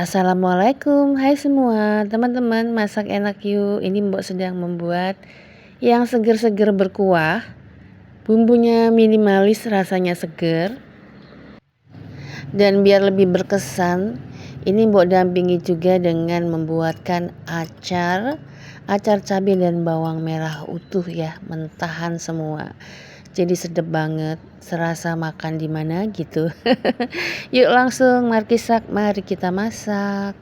Assalamualaikum, hai semua. Teman-teman masak enak yuk. Ini mbok sedang membuat yang seger-seger berkuah. Bumbunya minimalis rasanya seger. Dan biar lebih berkesan ini mbok dampingi juga dengan membuatkan acar acar cabai dan bawang merah utuh ya mentahan semua jadi sedap banget serasa makan di mana gitu. Yuk langsung markisak mari kita masak.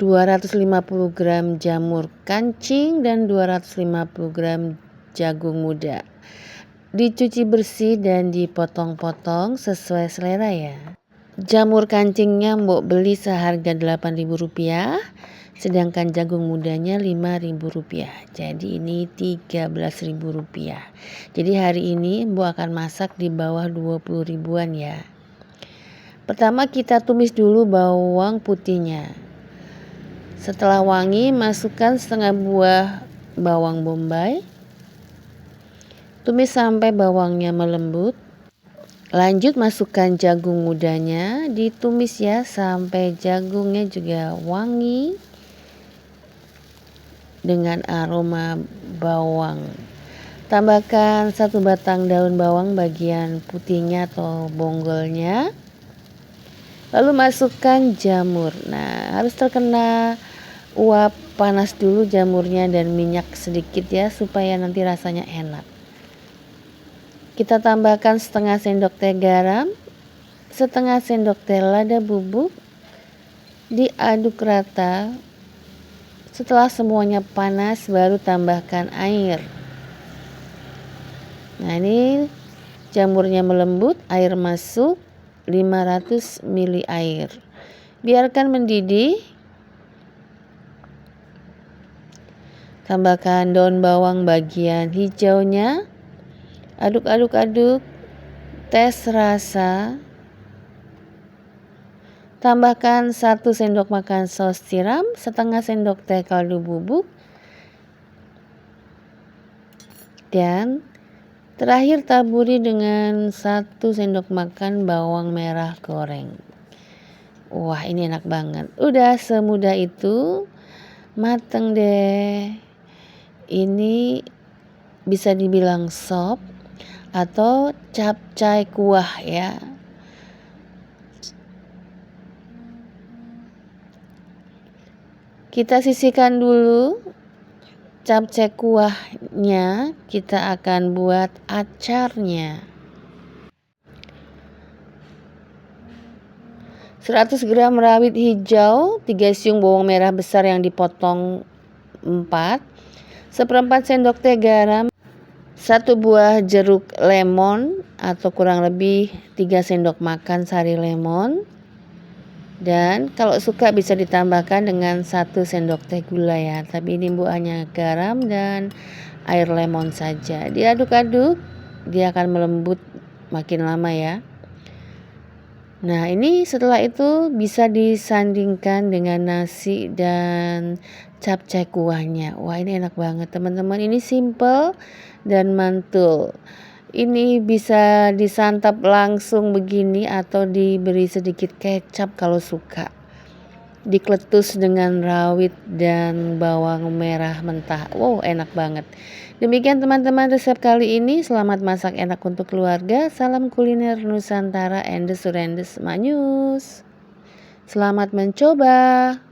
250 gram jamur kancing dan 250 gram jagung muda. Dicuci bersih dan dipotong-potong sesuai selera ya jamur kancingnya mbok beli seharga 8000 rupiah sedangkan jagung mudanya Rp5.000 jadi ini Rp13.000 jadi hari ini Mbok akan masak di bawah 20 ribuan ya. Pertama kita tumis dulu bawang putihnya. Setelah wangi masukkan setengah buah bawang bombay. Tumis sampai bawangnya melembut lanjut masukkan jagung mudanya ditumis ya sampai jagungnya juga wangi dengan aroma bawang. Tambahkan satu batang daun bawang bagian putihnya atau bonggolnya. Lalu masukkan jamur. Nah, harus terkena uap panas dulu jamurnya dan minyak sedikit ya supaya nanti rasanya enak. Kita tambahkan setengah sendok teh garam, setengah sendok teh lada bubuk, diaduk rata setelah semuanya panas baru tambahkan air. Nah ini jamurnya melembut, air masuk 500 ml air. Biarkan mendidih. Tambahkan daun bawang bagian hijaunya. Aduk-aduk-aduk. Tes rasa. Tambahkan 1 sendok makan saus tiram, setengah sendok teh kaldu bubuk, dan terakhir taburi dengan 1 sendok makan bawang merah goreng. Wah ini enak banget. Udah semudah itu. Mateng deh. Ini bisa dibilang sop atau capcay kuah ya. Kita sisihkan dulu capcay kuahnya, kita akan buat acarnya. 100 gram rawit hijau, 3 siung bawang merah besar yang dipotong 4, seperempat sendok teh garam, satu buah jeruk lemon atau kurang lebih 3 sendok makan sari lemon, dan kalau suka bisa ditambahkan dengan satu sendok teh gula ya. Tapi ini bu hanya garam dan air lemon saja. Diaduk-aduk dia akan melembut makin lama ya nah ini setelah itu bisa disandingkan dengan nasi dan capcay kuahnya. Wah ini enak banget teman-teman. Ini simple dan mantul. Ini bisa disantap langsung begini atau diberi sedikit kecap kalau suka. Dikletus dengan rawit dan bawang merah mentah. Wow, enak banget. Demikian teman-teman resep kali ini. Selamat masak enak untuk keluarga. Salam kuliner Nusantara and the Surrendes Manyus. Selamat mencoba.